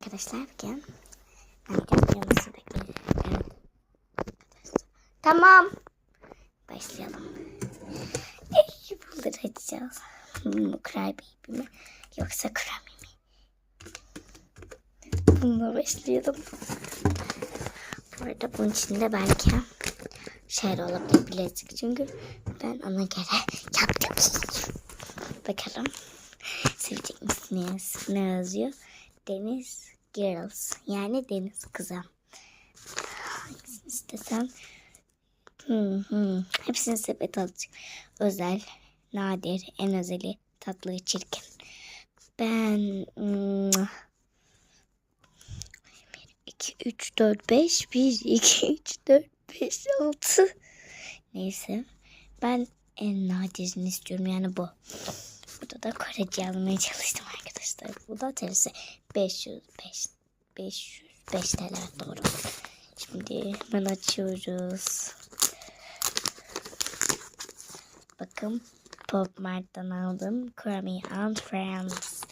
Arkadaşlar ben yapmamızı bekliyorum. Evet. Arkadaşlar. Tamam. Başlayalım. Bunları açacağız. Hmm, Crybaby mi yoksa Krami mi? Bununla başlayalım. Bu arada bunun içinde belki şey olabilir bilezik. Çünkü ben ona göre yaptım. Bakalım. Sevecek misiniz? Ne yazıyor? Deniz Girls. Yani deniz kızı. Hangisini? Hmm. Hepsini sepet alacağım. Özel, nadir, en özeli, tatlı, çirkin. Ben... Hmm, 1, 2, 3, 4, 5. 1, 2, 3, 4, 5, 6. Neyse. Ben en nadirini istiyorum. Yani bu. Burada da Korece almaya çalıştım arkadaşlar. Bu da tersi 505 505 TL doğru. Şimdi hemen açıyoruz. Bakın Pop Mart'tan aldım. Crummy and Friends.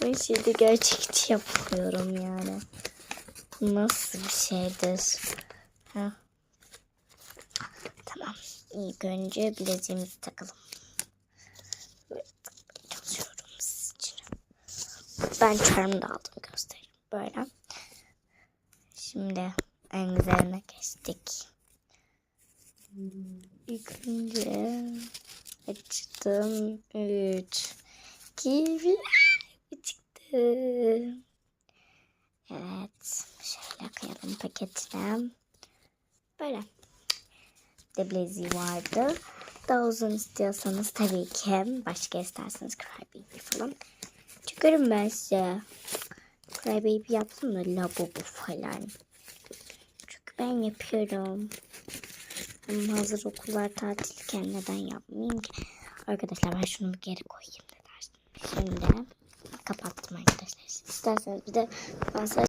Bu şeyde gerçekçi yapıyorum yani. Nasıl bir şeydir? Ha. Tamam. İlk önce bileziğimizi takalım. Ben charm'ı da aldım göstereyim. Böyle. Şimdi en güzeline geçtik. İlk önce açtım. 3 2 1 çıktı. Evet. Şöyle koyalım paketine. Böyle. De vardı. Daha uzun istiyorsanız tabii ki başka isterseniz Crybaby falan. Çıkarım ben size. Crybaby yaptım da lavabo falan. Çünkü ben yapıyorum. Ama hazır okullar tatilken neden yapmayayım ki? Arkadaşlar ben şunu geri koyayım ne? Şimdi kapattım arkadaşlar. İsterseniz bir de size